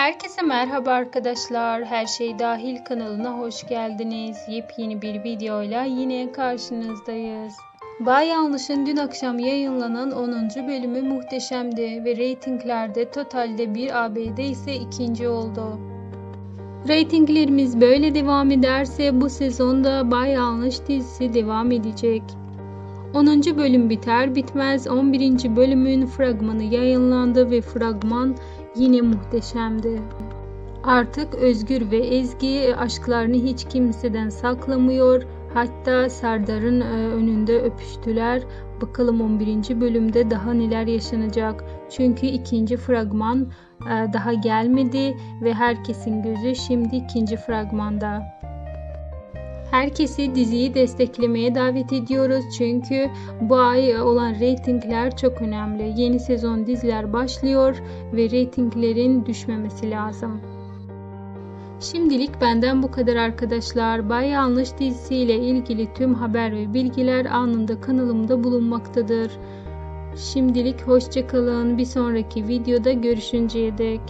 Herkese merhaba arkadaşlar. Her şey dahil kanalına hoş geldiniz. Yepyeni bir videoyla yine karşınızdayız. Bay Yanlış'ın dün akşam yayınlanan 10. bölümü muhteşemdi ve reytinglerde totalde bir ABD ise ikinci oldu. Reytinglerimiz böyle devam ederse bu sezonda Bay Yanlış dizisi devam edecek. 10. bölüm biter bitmez 11. bölümün fragmanı yayınlandı ve fragman yine muhteşemdi. Artık Özgür ve Ezgi aşklarını hiç kimseden saklamıyor. Hatta Serdar'ın e, önünde öpüştüler. Bakalım 11. bölümde daha neler yaşanacak. Çünkü ikinci fragman e, daha gelmedi ve herkesin gözü şimdi ikinci fragmanda. Herkesi diziyi desteklemeye davet ediyoruz çünkü bu ay olan reytingler çok önemli. Yeni sezon diziler başlıyor ve reytinglerin düşmemesi lazım. Şimdilik benden bu kadar arkadaşlar. Bay Yanlış dizisiyle ilgili tüm haber ve bilgiler anında kanalımda bulunmaktadır. Şimdilik hoşçakalın. Bir sonraki videoda görüşünceye dek.